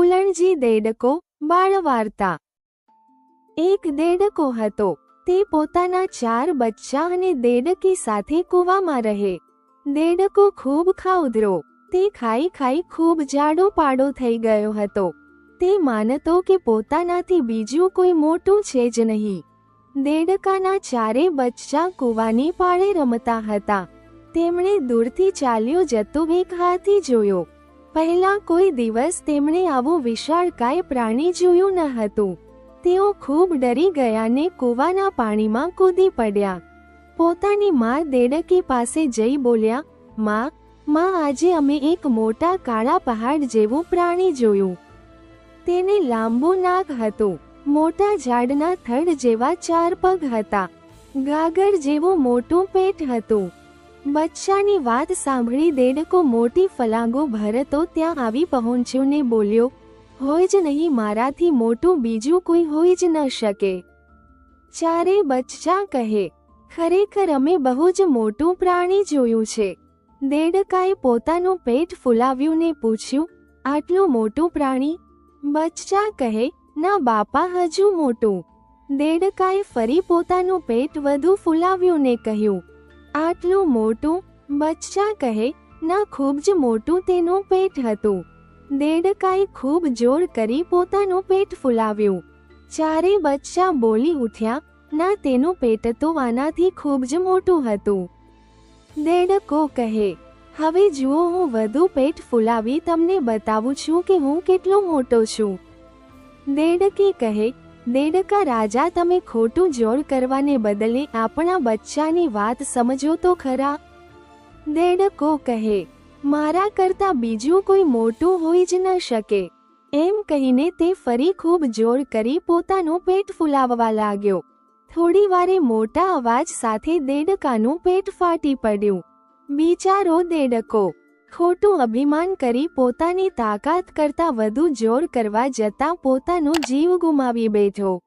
ફૂલણજી દેડકો, બાળવાર્તા. એક દેડકો હતો. તે પોતાના ચાર બચ્ચા અને દેડકી સાથે કૂવામાં રહે. દેડકો ખૂબ ખાઉધરો. તે ખાઈ ખાઈ ખૂબ જાડો પાડો થઈ ગયો હતો. તે માનતો કે પોતાનાથી બીજું કોઈ મોટું છે જ નહીં. દેડકાના ચારે બચ્ચા કૂવાની પાળે રમતા હતા. તેમણે દૂરથી ચાલ્યો જતો એક હાથી જોયો. પહેલા કોઈ દિવસ તેમણે આવું વિશાળકાય પ્રાણી જોયું ન હતું. તેઓ ખૂબ ડરી ગયા ને કૂવાના પાણીમાં કૂદી પડ્યા. પોતાની માં દેડકી પાસે જઈ બોલ્યા, માં માં, આજે અમે એક મોટા કાળા પહાડ જેવું પ્રાણી જોયું. તેને લાંબુ નાક હતું, મોટા ઝાડના થડ જેવા ચાર પગ હતા, ગાગર જેવું મોટું પેટ હતું. બચ્ચાની વાત સાંભળી દેડકો મોટી ફલાંગો ભરતો ત્યાં આવી પહોંચ્યો ને બોલ્યો, હોય જ નહીં મારાથી મોટું બીજું કોઈ હોય જ ન શકે. ચારે બચ્ચા કહે, ખરેખર અમે બહુ જ મોટું પ્રાણી જોયું છે. દેડકાએ પોતાનું પેટ ફૂલાવ્યું ને પૂછ્યું, આટલું મોટું પ્રાણી? બચ્ચા કહે, ના બાપા, હજુ મોટું. દેડકાએ ફરી પોતાનું પેટ વધુ ફૂલાવ્યું ને કહ્યું આટલું મોટું બચ્ચા કહે, ના, ખૂબ જ મોટું તેનું પેટ હતું. દેડકાએ ખૂબ જોર કરી પોતાનું પેટ ફૂલાવ્યું. ચારે બચ્ચા બોલી ઉઠ્યા, ના, તેનું પેટ તો આનાથી ખૂબ જ મોટું હતું. દેડકો કહે, હવે જુઓ, હું વધુ પેટ ફૂલાવી તમને બતાવું છું કે હું કેટલો મોટો છું. દેડકી કહે દેડકા રાજા તમે ખોટું જોડ કરવાને બદલે આપણા બચ્ચાની વાત સમજો તો ખરા. દેડકો કહે, મારા કરતા બીજું કોઈ મોટું હોઈ જ ન શકે. એમ કહીને તે ફરી ખૂબ જોર કરી પોતાનું પેટ ફૂલાવવા લાગ્યો. થોડી વારે મોટા અવાજ સાથે દેડકાનું પેટ ફાટી પડ્યું. બિચારો દેડકો ખોટું અભિમાન કરી પોતાની તાકાત કરતા વધુ જોર કરવા જતાં પોતાનો જીવ ગુમાવી બેઠો.